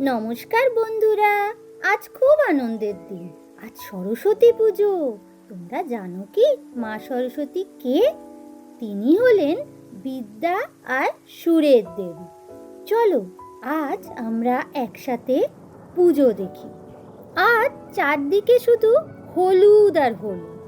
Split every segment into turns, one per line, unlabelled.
নমস্কার বন্ধুরা, আজ খুব আনন্দের দিন। আজ সরস্বতী পুজো। তোমরা জানো কি, মা সরস্বতী কে? তিনি হলেন বিদ্যা আর সুরের দেবী। চলো, আজ আমরা একসাথে পুজো দেখি। আজ চারদিকে শুধু হলুদ আর হলুদ।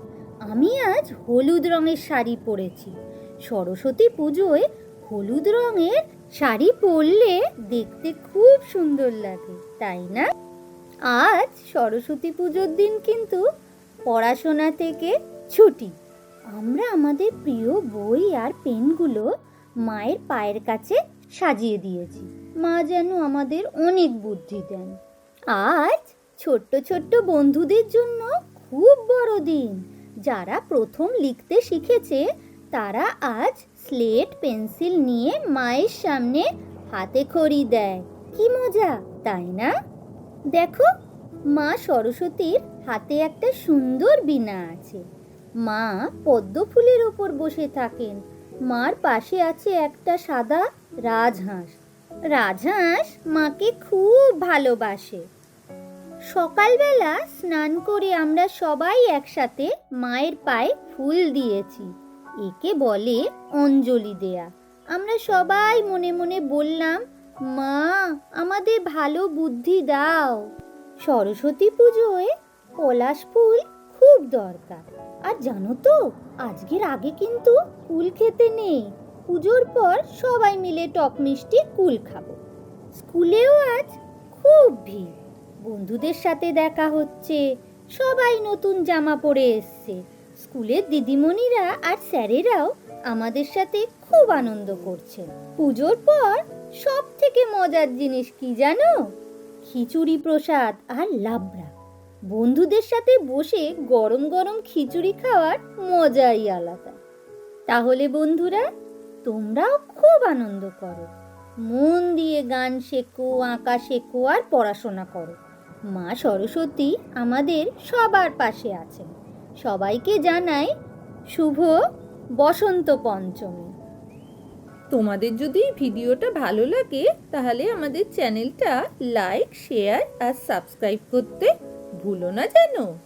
আমি আজ হলুদ রঙের শাড়ি পরেছি। সরস্বতী পুজোয় হলুদ রঙের শাড়ি পরলে দেখতে খুব সুন্দর লাগে, তাই না? আজ সরস্বতী পুজোর দিন কিন্তু পড়াশোনা থেকে ছুটি। আমরা আমাদের প্রিয় বই আর পেনগুলো মায়ের পায়ের কাছে সাজিয়ে দিয়েছি। মা যেন আমাদের অনেক বুদ্ধি দেন। আজ ছোট্ট ছোট্ট বন্ধুদের জন্য খুব বড় দিন যারা প্রথম লিখতে শিখেছে তারা আজ স্লেট পেন্সিল নিয়ে মায়ের সামনে হাতে খড়ি দেয়। কি মজা, তাই না? দেখো, মা সরস্বতীর হাতে একটা সুন্দর বীণা আছে। মা পদ্ম ফুলের ওপর বসে থাকেন। মার পাশে আছে একটা সাদা রাজহাঁস। রাজহাঁস মাকে খুব ভালোবাসে। সকালবেলা স্নান করে আমরা সবাই একসাথে মায়ের পায়ে ফুল দিয়েছি। একে বলে অঞ্জলি দেয়া। আমরা সবাই মনে মনে বললাম, মা, আমাদের ভালো বুদ্ধি দাও। সরস্বতী পুজোয় পলাশ ফুল খুব দরকার। আর জানো তো, আজকের আগে কিন্তু কুল খেতে নেই। পুজোর পর সবাই মিলে টক মিষ্টি কুল খাব। স্কুলেও আজ খুব ভিড়। বন্ধুদের সাথে দেখা হচ্ছে। সবাই নতুন জামা পরে এসছে। স্কুলের দিদিমণিরা আর স্যারেরাও আমাদের সাথে খুব আনন্দ করছে পুজোর পর সব থেকে মজার জিনিস কি জানো? খিচুড়ি প্রসাদ আর লাবড়া। বন্ধুদের সাথে বসে গরম গরম খিচুড়ি খাওয়ার মজাই আলাদা। তাহলে বন্ধুরা, তোমরাও খুব আনন্দ করো। মন দিয়ে গান শেখো, আঁকা শেখো আর পড়াশোনা করো। মা সরস্বতী আমাদের সবার পাশে আছেন। সবাইকে জানাই শুভ বসন্ত পঞ্চমী।
তোমাদের যদি ভিডিওটা ভালো লাগে, তাহলে আমাদের চ্যানেলটা লাইক, শেয়ার আর সাবস্ক্রাইব করতে ভুলো না জানো